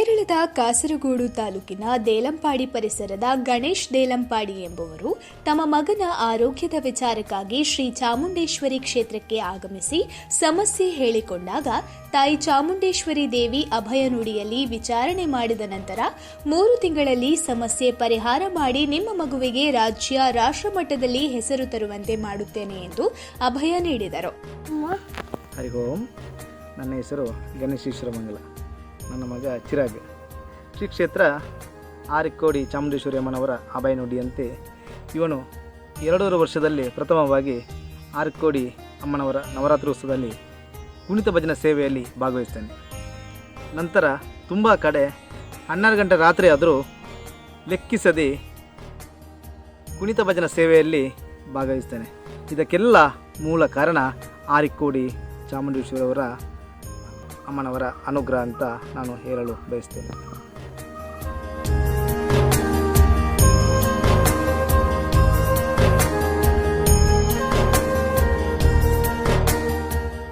ಕಾಸರಗೋಡು ತಾಲೂಕಿನ ದೇಲಂಪಾಡಿ ಪರಿಸರದ ಗಣೇಶ್ ದೇಲಂಪಾಡಿ ಎಂಬುವರು ತಮ್ಮ ಮಗನ ಆರೋಗ್ಯದ ವಿಚಾರಕ್ಕಾಗಿ ಶ್ರೀ ಚಾಮುಂಡೇಶ್ವರಿ ಕ್ಷೇತ್ರಕ್ಕೆ ಆಗಮಿಸಿ ಸಮಸ್ಯೆ ಹೇಳಿಕೊಂಡಾಗ ತಾಯಿ ಚಾಮುಂಡೇಶ್ವರಿ ದೇವಿ ಅಭಯ ನುಡಿಯಲ್ಲಿ ವಿಚಾರಣೆ ಮಾಡಿದ ನಂತರ ಮೂರು ತಿಂಗಳಲ್ಲಿ ಸಮಸ್ಯೆ ಪರಿಹಾರ ಮಾಡಿ ನಿಮ್ಮ ಮಗುವಿಗೆ ರಾಜ್ಯ ರಾಷ್ಟ್ರಮಟ್ಟದಲ್ಲಿ ಹೆಸರು ತರುವಂತೆ ಮಾಡುತ್ತೇನೆ ಎಂದು ಅಭಯ ನೀಡಿದರು. ನನ್ನ ಹೆಸರು ನನ್ನ ಮಗ ಚಿರಾಗ್. ಶ್ರೀ ಕ್ಷೇತ್ರ ಆರಿಕೋಡಿ ಚಾಮುಂಡೇಶ್ವರಿ ಅಮ್ಮನವರ ಅಭಯ ನುಡಿಯಂತೆ ಇವನು ಎರಡೂವರೆ ವರ್ಷದಲ್ಲಿ ಪ್ರಥಮವಾಗಿ ಆರಿಕೋಡಿ ಅಮ್ಮನವರ ನವರಾತ್ರಿ ಉತ್ಸವದಲ್ಲಿ ಕುಣಿತ ಭಜನ ಸೇವೆಯಲ್ಲಿ ಭಾಗವಹಿಸ್ತಾನೆ. ನಂತರ ತುಂಬ ಕಡೆ ಹನ್ನೆರಡು ಗಂಟೆ ರಾತ್ರಿ ಆದರೂ ಲೆಕ್ಕಿಸದೆ ಕುಣಿತ ಭಜನ ಸೇವೆಯಲ್ಲಿ ಭಾಗವಹಿಸ್ತಾನೆ. ಇದಕ್ಕೆಲ್ಲ ಮೂಲ ಕಾರಣ ಆರಿಕೋಡಿ ಚಾಮುಂಡೇಶ್ವರಿಯವರ ಅಮ್ಮನವರ ಅನುಗ್ರಹ ಅಂತ ನಾನು ಹೇಳಲು ಬಯಸ್ತೇನೆ.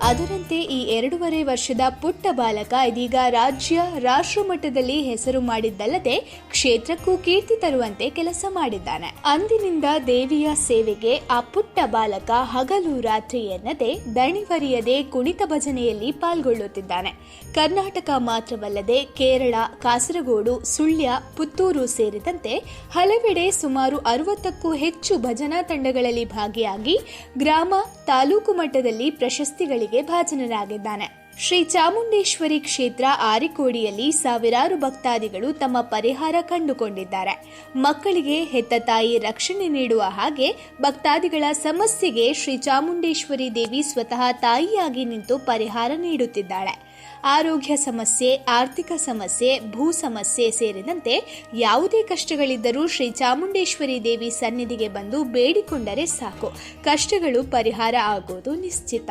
ಅದರಂತೆ ಈ ಎರಡೂವರೆ ವರ್ಷದ ಪುಟ್ಟ ಬಾಲಕ ಇದೀಗ ರಾಜ್ಯ ರಾಷ್ಟ್ರ ಮಟ್ಟದಲ್ಲಿ ಹೆಸರು ಮಾಡಿದ್ದಲ್ಲದೆ ಕ್ಷೇತ್ರಕ್ಕೂ ಕೀರ್ತಿ ತರುವಂತೆ ಕೆಲಸ ಮಾಡಿದ್ದಾನೆ. ಅಂದಿನಿಂದ ದೇವಿಯ ಸೇವೆಗೆ ಆ ಪುಟ್ಟ ಬಾಲಕ ಹಗಲು ರಾತ್ರಿ ಎನ್ನದೆ ದಣಿವರಿಯದೆ ಕುಣಿತ ಭಜನೆಯಲ್ಲಿ ಪಾಲ್ಗೊಳ್ಳುತ್ತಿದ್ದಾನೆ. ಕರ್ನಾಟಕ ಮಾತ್ರವಲ್ಲದೆ ಕೇರಳ, ಕಾಸರಗೋಡು, ಸುಳ್ಯ, ಪುತ್ತೂರು ಸೇರಿದಂತೆ ಹಲವೆಡೆ ಸುಮಾರು ಅರವತ್ತಕ್ಕೂ ಹೆಚ್ಚು ಭಜನಾ ತಂಡಗಳಲ್ಲಿ ಭಾಗಿಯಾಗಿ ಗ್ರಾಮ, ತಾಲೂಕು ಮಟ್ಟದಲ್ಲಿ ಪ್ರಶಸ್ತಿಗಳಿಗೆ ಭಾಜನರಾಗಿದ್ದಾನೆ. ಶ್ರೀ ಚಾಮುಂಡೇಶ್ವರಿ ಕ್ಷೇತ್ರ ಆರಿಕೋಡಿಯಲ್ಲಿ ಸಾವಿರಾರು ಭಕ್ತಾದಿಗಳು ತಮ್ಮ ಪರಿಹಾರ ಕಂಡುಕೊಂಡಿದ್ದಾರೆ. ಮಕ್ಕಳಿಗೆ, ಹೆತ್ತ ತಾಯಿ ರಕ್ಷಣೆ ನೀಡುವ ಹಾಗೆ ಭಕ್ತಾದಿಗಳ ಸಮಸ್ಯೆಗೆ ಶ್ರೀ ಚಾಮುಂಡೇಶ್ವರಿ ದೇವಿ ಸ್ವತಃ ತಾಯಿಯಾಗಿ ನಿಂತು ಪರಿಹಾರ ನೀಡುತ್ತಿದ್ದಾಳೆ. ಆರೋಗ್ಯ ಸಮಸ್ಯೆ, ಆರ್ಥಿಕ ಸಮಸ್ಯೆ, ಭೂ ಸಮಸ್ಯೆ ಸೇರಿದಂತೆ ಯಾವುದೇ ಕಷ್ಟಗಳಿದ್ದರೂ ಶ್ರೀ ಚಾಮುಂಡೇಶ್ವರಿ ದೇವಿ ಸನ್ನಿಧಿಗೆ ಬಂದು ಬೇಡಿಕೊಂಡರೆ ಸಾಕು. ಕಷ್ಟಗಳು ಪರಿಹಾರ ಆಗೋದು ನಿಶ್ಚಿತ.